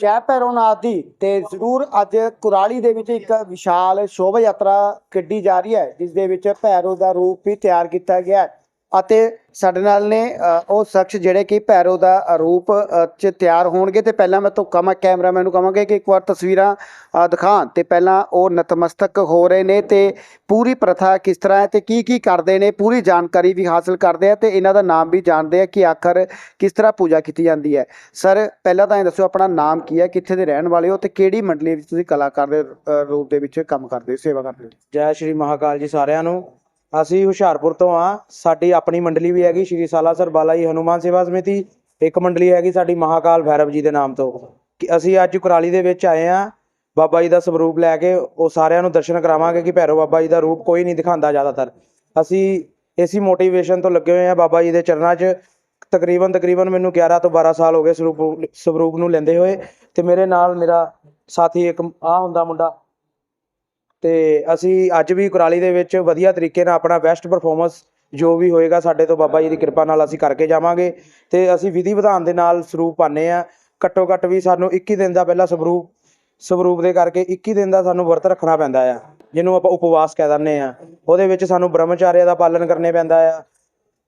ਜੈ ਭੈਰਵਨਾਥ ਦੀ ਤੇ ਜ਼ਰੂਰ ਅੱਜ ਕੁਰਾਲੀ ਦੇ ਵਿੱਚ ਇੱਕ ਵਿਸ਼ਾਲ ਸ਼ੋਭਾ ਯਾਤਰਾ ਕੱਢੀ ਜਾ ਰਹੀ ਹੈ, ਜਿਸ ਦੇ ਵਿੱਚ ਭੈਰੋ ਦਾ ਰੂਪ ਵੀ ਤਿਆਰ ਕੀਤਾ ਗਿਆ ਹੈ। ਅਤੇ ਸਾਡੇ ਨਾਲ ਨੇ ਉਹ ਸ਼ਖਸ ਜਿਹੜੇ ਕਿ ਭੈਰੋ ਦਾ ਰੂਪ ਚ ਤਿਆਰ ਹੋਣਗੇ ਤੇ ਪਹਿਲਾਂ ਮੈਂ ਤੋਂ ਕਮਾ ਕੈਮਰਾਮੈਨ ਨੂੰ ਕਹਾਂਗਾ ਕਿ ਇੱਕ ਵਾਰ ਤਸਵੀਰਾਂ ਅ, ਦਿਖਾਣ ਤੇ ਪਹਿਲਾਂ ਉਹ ਨਤਮਸਤਕ ਹੋ ਰਹੇ ਨੇ ਤੇ ਪੂਰੀ ਪ੍ਰਥਾ ਕਿਸ ਤਰ੍ਹਾਂ ਹੈ ਤੇ ਕੀ ਕੀ ਕਰਦੇ ਨੇ ਪੂਰੀ ਜਾਣਕਾਰੀ ਵੀ ਹਾਸਲ ਕਰਦੇ ਆ ਤੇ ਇਹਨਾਂ ਦਾ ਨਾਮ ਵੀ ਜਾਣਦੇ ਆ ਕਿ ਆਖਰ ਕਿਸ ਤਰ੍ਹਾਂ ਪੂਜਾ ਕੀਤੀ ਜਾਂਦੀ ਹੈ। ਸਰ ਪਹਿਲਾਂ ਤਾਂ ਇਹ ਦੱਸੋ ਆਪਣਾ ਨਾਮ ਕੀ ਹੈ ਕਿੱਥੇ ਦੇ ਰਹਿਣ ਵਾਲੇ ਹੋ ਤੇ ਕਿਹੜੀ ਮੰਡਲੀ ਵਿੱਚ ਤੁਸੀਂ ਕਲਾਕਾਰ ਦੇ ਰੂਪ ਦੇ ਵਿੱਚ ਕੰਮ ਕਰਦੇ ਹੋ ਸੇਵਾ ਕਰਦੇ ਹੋ? ਜੈ ਸ਼੍ਰੀ ਮਹਾਕਾਲ ਜੀ ਸਾਰਿਆਂ ਨੂੰ। ਅਸੀਂ ਹੁਸ਼ਿਆਰਪੁਰ ਤੋਂ ਆ ਸਾਡੀ ਆਪਣੀ ਮੰਡਲੀ ਵੀ ਹੈਗੀ ਸ਼੍ਰੀ ਸਾਲਾਸਰ ਬਾਲਾ ਜੀ ਹਨੂਮਾਨ ਸੇਵਾ ਸਮਿਤੀ। ਇੱਕ ਮੰਡਲੀ ਹੈਗੀ ਸਾਡੀ ਮਹਾਕਾਲ ਭੈਰਵ ਜੀ ਦੇ ਨਾਮ ਤੋਂ। ਕਿ ਅਸੀਂ ਅੱਜ ਕੁਰਾਲੀ ਦੇ ਵਿੱਚ ਆਏ ਆ ਬਾਬਾ ਜੀ ਦਾ ਸਰੂਪ ਲੈ ਕੇ ਉਹ ਸਾਰਿਆਂ ਨੂੰ ਦਰਸ਼ਨ ਕਰਾਵਾਂਗੇ ਕਿ ਭੈਰੋ ਬਾਬਾ ਜੀ ਦਾ ਰੂਪ ਕੋਈ ਨਹੀਂ ਦਿਖਾਉਂਦਾ ਜ਼ਿਆਦਾਤਰ। ਅਸੀਂ ਇਸੀ ਮੋਟੀਵੇਸ਼ਨ ਤੋਂ ਲੱਗੇ ਹੋਏ ਆ ਬਾਬਾ ਜੀ ਦੇ ਚਰਨਾਂ 'ਚ। ਤਕਰੀਬਨ ਤਕਰੀਬਨ ਮੈਨੂੰ 11 ਤੋਂ 12 ਸਾਲ ਹੋ ਗਏ ਸਰੂਪ ਸਰੂਪ ਨੂੰ ਲੈਂਦੇ ਹੋਏ। ਤੇ ਮੇਰੇ ਨਾਲ ਮੇਰਾ ਸਾਥੀ ਇੱਕ ਆ ਹੁੰਦਾ ਮੁੰਡਾ। ਤੇ ਅਸੀਂ ਅੱਜ ਵੀ ਕੁਰਾਲੀ ਦੇ ਵਿੱਚ ਵਧੀਆ ਤਰੀਕੇ ਨਾਲ ਆਪਣਾ ਬੈਸਟ ਪਰਫਾਰਮੈਂਸ ਜੋ ਵੀ ਹੋਏਗਾ ਸਾਡੇ ਤੋਂ ਬਾਬਾ ਜੀ ਦੀ ਕਿਰਪਾ ਨਾਲ ਅਸੀਂ ਕਰਕੇ ਜਾਵਾਂਗੇ। ਤੇ ਅਸੀਂ ਵਿਧੀ ਵਿਧਾਨ ਦੇ ਨਾਲ ਸਰੂਪ ਪਾਣੇ ਆ ਘੱਟੋ ਘੱਟ ਵੀ ਸਾਨੂੰ 21 ਦਿਨ ਦਾ ਪਹਿਲਾਂ ਸਰੂਪ ਸਰੂਪ ਦੇ ਕਰਕੇ 21 ਦਿਨ ਦਾ ਸਾਨੂੰ ਵਰਤ ਰੱਖਣਾ ਪੈਂਦਾ ਆ, ਜਿਹਨੂੰ ਆਪਾਂ ਉਪਵਾਸ ਕਹਿ ਦਿੰਦੇ ਆ ਉਹਦੇ ਵਿੱਚ ਸਾਨੂੰ ਬ੍ਰਹਮਚਾਰਿਆ ਦਾ ਪਾਲਣ ਕਰਨੇ ਪੈਂਦਾ ਆ,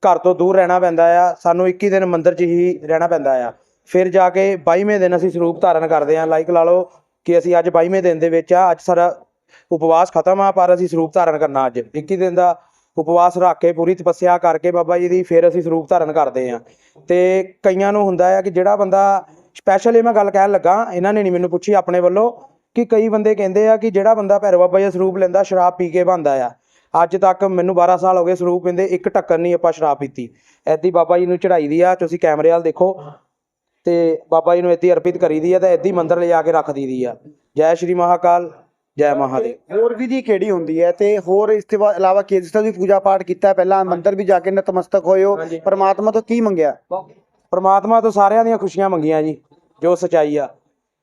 ਘਰ ਤੋਂ ਦੂਰ ਰਹਿਣਾ ਪੈਂਦਾ ਆ, ਸਾਨੂੰ 21 ਦਿਨ ਮੰਦਿਰ 'ਚ ਹੀ ਰਹਿਣਾ ਪੈਂਦਾ ਆ। ਫਿਰ ਜਾ ਕੇ 22ਵੇਂ ਦਿਨ ਅਸੀਂ ਸਰੂਪ ਧਾਰਨ ਕਰਦੇ ਆ ਲਾਈਕ ਲਾ ਲਓ ਕਿ ਅਸੀਂ ਅੱਜ 22ਵੇਂ ਦਿਨ ਦੇ ਵਿੱਚ ਆ, ਅੱਜ ਸਾਡਾ ਉਪਵਾਸ ਖਤਮ ਆ, ਪਰ ਅਸੀਂ ਸਰੂਪ ਧਾਰਨ ਕਰਨਾ ਅੱਜ। 21 ਦਿਨ ਦਾ ਉਪਵਾਸ ਰੱਖ ਕੇ ਪੂਰੀ ਤਪੱਸਿਆ ਕਰਕੇ ਬਾਬਾ ਜੀ ਦੀ ਫਿਰ ਅਸੀਂ ਸਰੂਪ ਧਾਰਨ ਕਰਦੇ ਆ ਤੇ ਕਈਆਂ ਨੂੰ ਹੁੰਦਾ ਆ ਕਿ ਜਿਹੜਾ ਬੰਦਾ ਸਪੈਸ਼ਲ ਇਹ ਮੈਂ ਗੱਲ ਕਹਿਣ ਲੱਗਾ, ਇਹਨਾਂ ਨੇ ਨਹੀਂ ਮੈਨੂੰ ਪੁੱਛੀ ਆਪਣੇ ਵੱਲੋਂ, ਕਿ ਕਈ ਬੰਦੇ ਕਹਿੰਦੇ ਆ ਕਿ ਜਿਹੜਾ ਬੰਦਾ ਭੈਰੋ ਬਾਬਾ ਜੀ ਦਾ ਸਰੂਪ ਲੈਂਦਾ, ਸ਼ਰਾਬ ਪੀ ਕੇ ਬੰਦਾ ਆ। ਅੱਜ ਤੱਕ ਮੈਨੂੰ 12 ਸਾਲ ਹੋ ਗਏ ਸਰੂਪ ਪੀਂਦੇ, ਇੱਕ ਟੱਕਰ ਨਹੀਂ ਆਪਾਂ ਸ਼ਰਾਬ ਪੀਤੀ। ਐਦੀ ਬਾਬਾ ਜੀ ਨੂੰ ਚੜਾਈ ਦੀ ਆ, ਤੁਸੀਂ ਕੈਮਰੇ ਵਾਲ ਦੇਖੋ। ਤੇ ਬਾਬਾ ਜੀ ਨੂੰ ਏਦੀ ਅਰਪਿਤ ਕਰੀ ਦੀ ਆ ਤੇ ਏਦੀ ਮੰਦਰ ਲਿਜਾ ਕੇ ਰੱਖ ਦੀ ਆ। ਜੈ ਸ਼੍ਰੀ ਮਹਾਕਾਲ। ਜੈ ਮਹਾਦੇਵ। ਹੋਰ ਵਿਧੀ ਕਿਹੜੀ ਹੁੰਦੀ ਹੈ ਤੇ ਹੋਰ ਇਸ ਤੋਂ ਇਲਾਵਾ ਕੀ ਜਿਸ ਤਰ੍ਹਾਂ ਤੁਸੀਂ ਪੂਜਾ ਪਾਠ ਕੀਤਾ ਪਹਿਲਾਂ ਮੰਦਿਰ ਵੀ ਜਾ ਕੇ ਨਤਮਸਤਕ ਹੋਏ ਹੋ। ਪਰਮਾਤਮਾ ਤੋਂ ਕੀ ਮੰਗਿਆ? ਪਰਮਾਤਮਾ ਤੋਂ ਸਾਰਿਆਂ ਦੀਆਂ ਖੁਸ਼ੀਆਂ ਮੰਗੀਆਂ ਜੀ ਜੋ ਸਚਾਈ ਆ।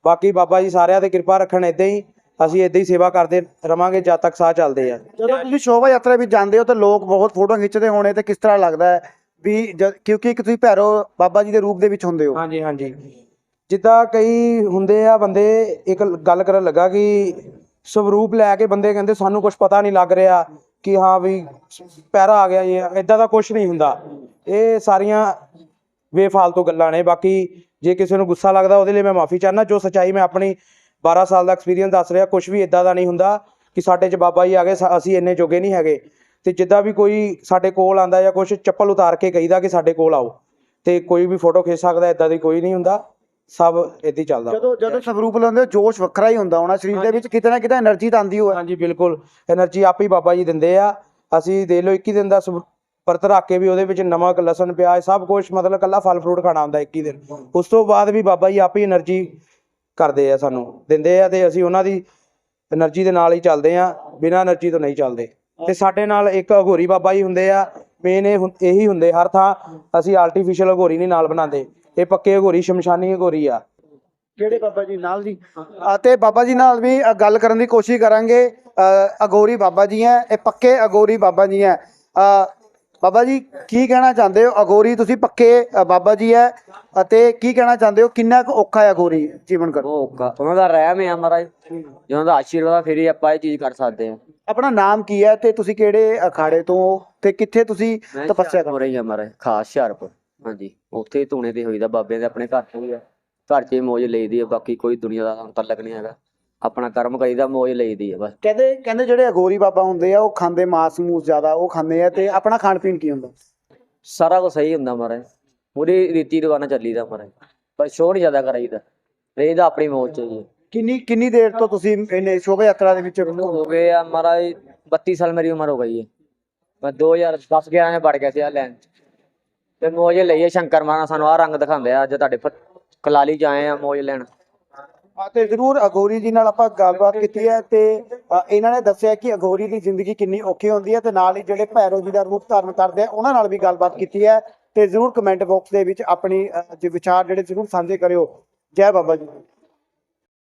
ਬਾਕੀ ਬਾਬਾ ਜੀ ਸਾਰਿਆਂ ਤੇ ਕਿਰਪਾ ਰੱਖਣ ਇਦਾਂ ਹੀ ਅਸੀਂ ਇਦਾਂ ਹੀ ਸੇਵਾ ਕਰਦੇ ਰਵਾਂਗੇ ਜਦ ਤੱਕ ਸਾਹ ਚੱਲਦੇ ਆ। ਜਦੋਂ ਤੁਸੀਂ ਸ਼ੋਭਾ ਯਾਤਰਾ ਵਿੱਚ ਜਾਂਦੇ ਹੋ ਤਾਂ ਲੋਕ ਬਹੁਤ ਫੋਟੋਆਂ ਖਿੱਚਦੇ ਹੋਣੇ ਤੇ ਕਿਸ ਤਰ੍ਹਾਂ ਲੱਗਦਾ ਹੈ ਵੀ ਕਿਉਂਕਿ ਇੱਕ ਤੁਸੀਂ ਭੈਰੋ ਬਾਬਾ ਜੀ ਦੇ ਰੂਪ ਦੇ ਵਿੱਚ ਹੁੰਦੇ ਹੋ। ਹਾਂਜੀ ਹਾਂਜੀ। ਜਿੱਦਾਂ ਕਈ ਹੁੰਦੇ ਆ ਬੰਦੇ ਇੱਕ ਗੱਲ ਕਰਨ ਲੱਗਾ ਕਿ ਸਵਰੂਪ ਲੈ ਕੇ ਬੰਦੇ ਕਹਿੰਦੇ ਸਾਨੂੰ ਕੁਝ ਪਤਾ ਨਹੀਂ ਲੱਗ ਰਿਹਾ ਕਿ ਹਾਂ ਵੀ ਪੈਰਾ ਆ ਗਿਆ ਇਹ ਇਦਾਂ ਦਾ ਕੁਝ ਨਹੀਂ ਹੁੰਦਾ। ਇਹ ਸਾਰੀਆਂ ਬੇਫਾਲਤੂ ਗੱਲਾਂ ਨੇ। ਬਾਕੀ ਜੇ ਕਿਸੇ ਨੂੰ ਗੁੱਸਾ ਲੱਗਦਾ ਉਹਦੇ ਲਈ ਮੈਂ ਮਾਫੀ ਚਾਹਨਾ ਜੋ ਸਚਾਈ ਮੈਂ ਆਪਣੀ 12 ਸਾਲ ਦਾ ਐਕਸਪੀਰੀਅੰਸ ਦੱਸ ਰਿਹਾ ਕੁਝ ਵੀ ਇਦਾਂ ਦਾ ਨਹੀਂ ਹੁੰਦਾ ਕਿ ਸਾਡੇ 'ਚ ਬਾਬਾ ਜੀ ਆ ਗਏ ਅਸੀਂ ਇੰਨੇ ਜੋਗੇ ਨਹੀਂ ਹੈਗੇ। ਤੇ ਜਿੱਦਾਂ ਵੀ ਕੋਈ ਸਾਡੇ ਕੋਲ ਆਂਦਾ ਜਾਂ ਕੁਝ ਚੱਪਲ ਉਤਾਰ ਕੇ ਕਹੀਦਾ ਕਿ ਸਾਡੇ ਕੋਲ ਆਓ। ਤੇ ਕੋਈ ਵੀ ਫੋਟੋ ਖਿੱਚ ਸਕਦਾ ਇਦਾਂ ਦੀ ਕੋਈ ਨਹੀਂ ਹੁੰਦਾ। ਸਭ ਇਦਾਂ ਚੱਲਦਾ ਜਦੋਂ ਜਦੋਂ ਸਵਰੂਪ ਲੈਂਦੇ ਹੋ ਜੋਸ਼ ਵੱਖਰਾ ਹੀ ਹੁੰਦਾ ਹੋਣਾ ਸਰੀਰ ਦੇ ਵਿੱਚ ਕਿਤੇ ਨਾ ਕਿਤੇ એનર્ਜੀ ਤਾਂ ਆਂਦੀ ਹੋਵੇ। ਹਾਂਜੀ ਬਿਲਕੁਲ। એનર્ਜੀ ਆਪ ਹੀ ਬਾਬਾ ਜੀ ਦਿੰਦੇ ਆ। ਅਸੀਂ ਦੇ ਲਓ 21 ਦਿਨ ਦਾ ਪਰਤ ਰੱਖ ਕੇ ਵੀ ਉਹਦੇ ਵਿੱਚ ਨਮਕ ਲਸਣ ਪਿਆਜ਼ ਸਭ ਕੁਝ ਮਤਲਬ ਕੱਲਾ ਫਲ ਫਰੂਟ ਖਾਣਾ ਹੁੰਦਾ 21 ਦਿਨ। ਉਸ ਤੋਂ ਬਾਅਦ ਵੀ ਬਾਬਾ ਜੀ ਆਪ ਹੀ એનર્ਜੀ ਕਰਦੇ ਆ ਸਾਨੂੰ ਦਿੰਦੇ ਆ ਤੇ ਅਸੀਂ ਉਹਨਾਂ ਦੀ એનર્ਜੀ ਦੇ ਨਾਲ ਹੀ ਚੱਲਦੇ ਆ ਬਿਨਾਂ એનર્ਜੀ ਤੋਂ ਨਹੀਂ ਚੱਲਦੇ। ਤੇ ਸਾਡੇ ਨਾਲ ਇੱਕ ਅਘੋਰੀ ਬਾਬਾ ਜੀ ਹੁੰਦੇ ਆ ਮੇਨ ਇਹ ਇਹੀ ਹੁੰਦੇ ਹਰ ਥਾਂ ਅਸੀਂ ਆਰਟੀਫੀਸ਼ੀਅਲ ਅਘੋਰੀ ਨਹੀਂ ਨਾਲ ਬਣਾਉਂਦੇ। ਇਹ ਪੱਕੇ ਅਘੋਰੀ ਸ਼ਮਸ਼ਾਨੀ ਅਘੋਰੀ ਆ। ਕਿਹੜੇ ਬਾਬਾ ਜੀ ਨਾਲ ਜੀ ਅਤੇ ਬਾਬਾ ਜੀ ਨਾਲ ਵੀ ਅ, ਗੱਲ ਕਰਨ ਦੀ ਕੋਸ਼ਿਸ਼ ਕਰਾਂਗੇ। ਅ, ਅਗੋਰੀ ਬਾਬਾ ਜੀ ਹੈ ਇਹ ਪੱਕੇ ਅਗੋਰੀ ਬਾਬਾ ਜੀ ਹੈ ਅ, ਬਾਬਾ ਜੀ ਕੀ ਕਹਿਣਾ ਚਾਹੁੰਦੇ ਹੋ? ਅਗੋਰੀ ਤੁਸੀਂ ਪੱਕੇ ਅ, ਬਾਬਾ ਜੀ ਹੈ ਅਤੇ ਕੀ ਕਹਿਣਾ ਚਾਹੁੰਦੇ ਹੋ? ਕਿੰਨਾ ਕੁ ਔਖਾ ਹੈ ਅਗੋਰੀ ਜੀਵਨ ਕਰ ਉਹ ਔਖਾ। ਉਹਨਾਂ ਦਾ ਰਹਿਮ ਆ ਮਹਾਰਾਜ। ਜਿਹਨਾਂ ਦਾ ਆਸ਼ੀਰਵਾਦ ਆ, ਫਿਰ ਹੀ ਆਪਾਂ ਇਹ ਚੀਜ਼ ਕਰ ਸਕਦੇ ਆ ਆਪਣਾ ਨਾਮ ਕੀ ਹੈ ਤੇ ਤੁਸੀਂ ਕਿਹੜੇ ਅਖਾੜੇ ਤੋਂ ਹੋ? ਤੇ ਕਿੱਥੇ ਤੁਸੀਂ ਤਪੱਸਿਆ ਹੋ? ਕਰ ਰਹੀ ਆ ਮਹਾਰਾਜ ਖਾਸ ਹੁਸ਼ਿਆਰਪੁਰ। ਹਾਂਜੀ ਉੱਥੇ ਹੀ ਧੂਣੇ ਤੇ ਹੋਈਦਾ ਬਾਬੇ ਦੇ ਆਪਣੇ ਘਰ ਤੋਂ ਹੀ ਆ। ਘਰ 'ਚ ਹੀ ਮੌਜ ਲਈਦੀ ਆ ਬਾਕੀ ਕੋਈ ਦੁਨੀਆ ਦਾ ਤਲਕ ਨਹੀਂ ਹੈਗਾ। ਆਪਣਾ ਕਰਮ ਕਰੀਦਾ ਮੌਜ ਲਈਦੀ ਆ ਬਸ। ਕਹਿੰਦੇ ਕਹਿੰਦੇ ਜਿਹੜੇ ਅਗੋਰੀ ਬਾਬਾ ਹੁੰਦੇ ਆ ਉਹ ਖਾਂਦੇ ਮਾਸ ਮੂਸ ਜ਼ਿਆਦਾ ਉਹ ਖਾਂਦੇ ਆ ਤੇ ਆਪਣਾ ਖਾਣ ਪੀਣ ਕੀ ਹੁੰਦਾ? ਸਾਰਾ ਕੁਝ ਸਹੀ ਹੁੰਦਾ ਮਹਾਰਾਜ। ਪੂਰੀ ਰੀਤੀ ਰਿਵਾਜ ਚੱਲੀਦਾ ਮਹਾਰਾਜ। ਪਰ ਸ਼ੋਰ ਜ਼ਿਆਦਾ ਕਰਾਈਦਾ। ਰਹੀਦਾ ਆਪਣੀ ਮੌਜ 'ਚ ਜੀ ਕਿੰਨੀ ਕਿੰਨੀ ਦੇਰ ਤੋਂ ਤੁਸੀਂ ਇਹਨੇ ਸ਼ੋਭਾ ਯਾਤਰਾ ਦੇ ਵਿੱਚ ਹੋ ਗਏ ਆ ਮਹਾਰਾਜ 32 ਸਾਲ ਮੇਰੀ ਉਮਰ ਹੋ ਗਈ ਹੈ। ਮੈਂ 2010 11 में ਵੜ ਗਿਆ ਸੀ ਆ ਲੈਣ 'ਚ। ਤੇ ਮੌਜ ਲਈ ਹੈ ਸ਼ੰਕਰ ਮਾਨਾ ਸਾਨੂੰ ਆ ਰੰਗ ਦਿਖਾਉਂਦੇ ਆ ਅੱਜ ਤੁਹਾਡੇ ਕਲਾਲੀ ਚ ਆਏ ਆ ਮੌਜ ਲੈਣ। ਤੇ ਜ਼ਰੂਰ ਅਗੋਰੀ ਜੀ ਨਾਲ ਆਪਾਂ ਗੱਲਬਾਤ ਕੀਤੀ ਹੈ ਤੇ ਇਹਨਾਂ ਨੇ ਦੱਸਿਆ ਕਿ ਅਗੋਰੀ ਦੀ ਜ਼ਿੰਦਗੀ ਕਿੰਨੀ ਔਖੀ ਹੁੰਦੀ ਹੈ ਤੇ ਨਾਲ ਹੀ ਜਿਹੜੇ ਭੈਰੋ ਜੀ ਦਾ ਰੂਪ ਧਾਰਨ ਕਰਦੇ ਆ ਉਹਨਾਂ ਨਾਲ ਵੀ ਗੱਲਬਾਤ ਕੀਤੀ ਹੈ। ਤੇ ਜ਼ਰੂਰ ਕਮੈਂਟ ਬਾਕਸ ਦੇ ਵਿੱਚ ਆਪਣੀ ਵਿਚਾਰ ਜਿਹੜੇ ਜ਼ਰੂਰ ਸਾਂਝੇ ਕਰਿਓ। ਜੈ ਬਾਬਾ ਜੀ।